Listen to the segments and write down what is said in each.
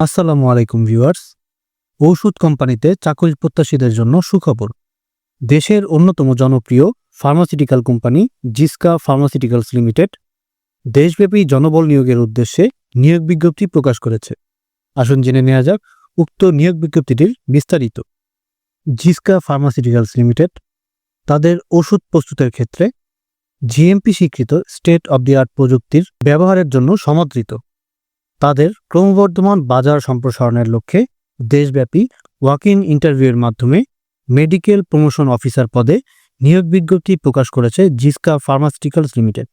আসসালামু আলাইকুম ভিউয়ার্স। ঔষধ কোম্পানিতে চাকরি প্রত্যাশীদের জন্য সুখবর। দেশের অন্যতম জনপ্রিয় pharmaceutical company Ziska pharmaceuticals limited দেশব্যাপী জনবল নিয়োগের উদ্দেশ্যে নিয়োগ বিজ্ঞপ্তি প্রকাশ করেছে। আসুন জেনে নেওয়া যাক উক্ত নিয়োগ বিজ্ঞপ্তিটির বিস্তারিত। জিসকা ফার্মাসিউটিক্যালস লিমিটেড তাদের ওষুধ প্রস্তুতের ক্ষেত্রে জিএমপি স্বীকৃত স্টেট অব দি আর্ট প্রযুক্তির ব্যবহারের জন্য সমাদৃত তাদের ক্রমবর্ধমান বাজার সম্প্রসারণের লক্ষ্যে দেশব্যাপী ওয়াক ইন ইন্টারভিউয়ের মাধ্যমে মেডিকেল প্রমোশন অফিসার পদে নিয়োগ বিজ্ঞপ্তি প্রকাশ করেছে জিসকা ফার্মাসিউটিক্যালস লিমিটেড।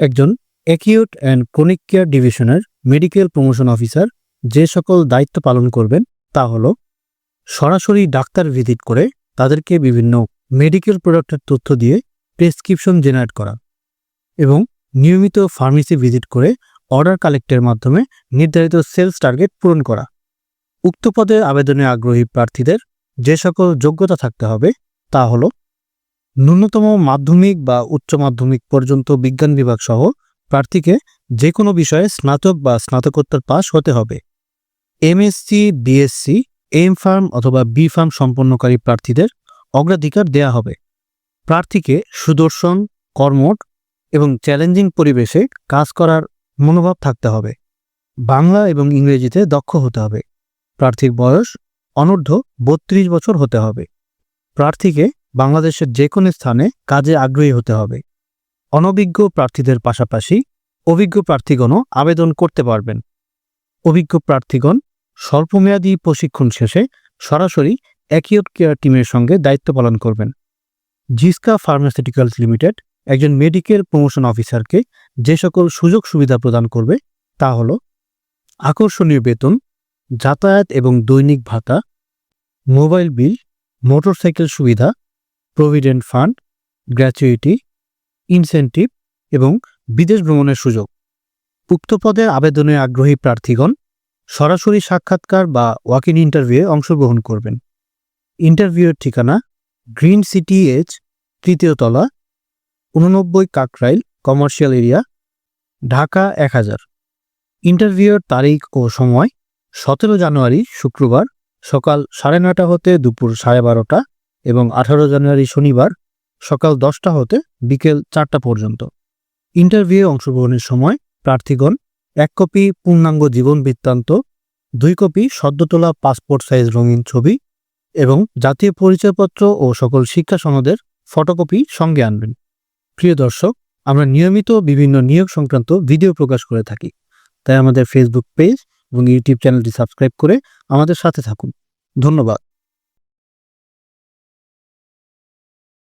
একজন অ্যাকিউট অ্যান্ড ক্রনিক কেয়ার ডিভিশনের মেডিকেল প্রমোশন অফিসার যে সকল দায়িত্ব পালন করবেন তা হল সরাসরি ডাক্তার ভিজিট করে তাদেরকে বিভিন্ন মেডিকেল প্রোডাক্টের তথ্য দিয়ে প্রেসক্রিপশন জেনারেট করা এবং নিয়মিত ফার্মেসি ভিজিট করে অর্ডার কালেক্টের মাধ্যমে নির্ধারিত সেলস টার্গেট পূরণ করা। উক্ত পদে আবেদনে আগ্রহী প্রার্থীদের যে সকল যোগ্যতা থাকতে হবে তা হল ন্যূনতম মাধ্যমিক বা উচ্চ মাধ্যমিক পর্যন্ত বিজ্ঞান বিভাগ সহ প্রার্থীকে যে কোনো বিষয়ে স্নাতক বা স্নাতকোত্তর পাস হতে হবে। এমএসসি বিএসসি এম ফার্ম অথবা বি ফার্ম সম্পন্নকারী প্রার্থীদের অগ্রাধিকার দেয়া হবে। প্রার্থীকে সুদর্শন, কর্মঠ এবং চ্যালেঞ্জিং পরিবেশে কাজ করার মনোভাব থাকতে হবে। বাংলা এবং ইংরেজিতে দক্ষ হতে হবে। প্রার্থীর বয়স অনূর্ধ্ব বত্রিশ বছর হতে হবে। প্রার্থীকে বাংলাদেশের যে কোনো স্থানে কাজে আগ্রহী হতে হবে। অনভিজ্ঞ প্রার্থীদের পাশাপাশি অভিজ্ঞ প্রার্থীগণও আবেদন করতে পারবেন। অভিজ্ঞ প্রার্থীগণ স্বল্পমেয়াদী প্রশিক্ষণ শেষে সরাসরি অ্যাকিউট কেয়ার টিমের সঙ্গে দায়িত্ব পালন করবেন। জিসকা ফার্মাসিউটিক্যালস লিমিটেড একজন মেডিকেল প্রমোশন অফিসারকে যে সকল সুযোগ সুবিধা প্রদান করবে তা হল আকর্ষণীয় বেতন, যাতায়াত এবং দৈনিক ভাতা মোবাইল বিল মোটরসাইকেল সুবিধা প্রভিডেন্ট ফান্ড গ্র্যাচুইটি ইনসেন্টিভ এবং বিদেশ ভ্রমণের সুযোগ। উক্ত পদে আবেদনে আগ্রহী প্রার্থীগণ সরাসরি সাক্ষাৎকার বা ওয়াক ইন ইন্টারভিউয়ে অংশগ্রহণ করবেন। ইন্টারভিউয়ের ঠিকানা গ্রিন সিটি এইচ তৃতীয় তলা উননব্বই কাকরাইল কমার্শিয়াল এরিয়া, ঢাকা এক হাজার। ইন্টারভিউয়ের তারিখ ও সময়, সতেরো জানুয়ারি শুক্রবার সকাল সাড়ে নটা হতে দুপুর সাড়ে বারোটা এবং আঠারো জানুয়ারি শনিবার সকাল দশটা হতে বিকেল চারটা পর্যন্ত। ইন্টারভিউয়ে অংশগ্রহণের সময় প্রার্থীগণ এক কপি পূর্ণাঙ্গ জীবন বৃত্তান্ত, দুই কপি সদ্য তোলা পাসপোর্ট সাইজ রঙিন ছবি এবং জাতীয় পরিচয়পত্র ও সকল শিক্ষা সনদের ফটোকপি সঙ্গে আনবেন। প্রিয় দর্শক, আমরা নিয়মিত বিভিন্ন নিয়োগ সংক্রান্ত ভিডিও প্রকাশ করে থাকি। তাই আমাদের ফেসবুক পেজ এবং ইউটিউব চ্যানেলটি সাবস্ক্রাইব করে আমাদের সাথে থাকুন। ধন্যবাদ।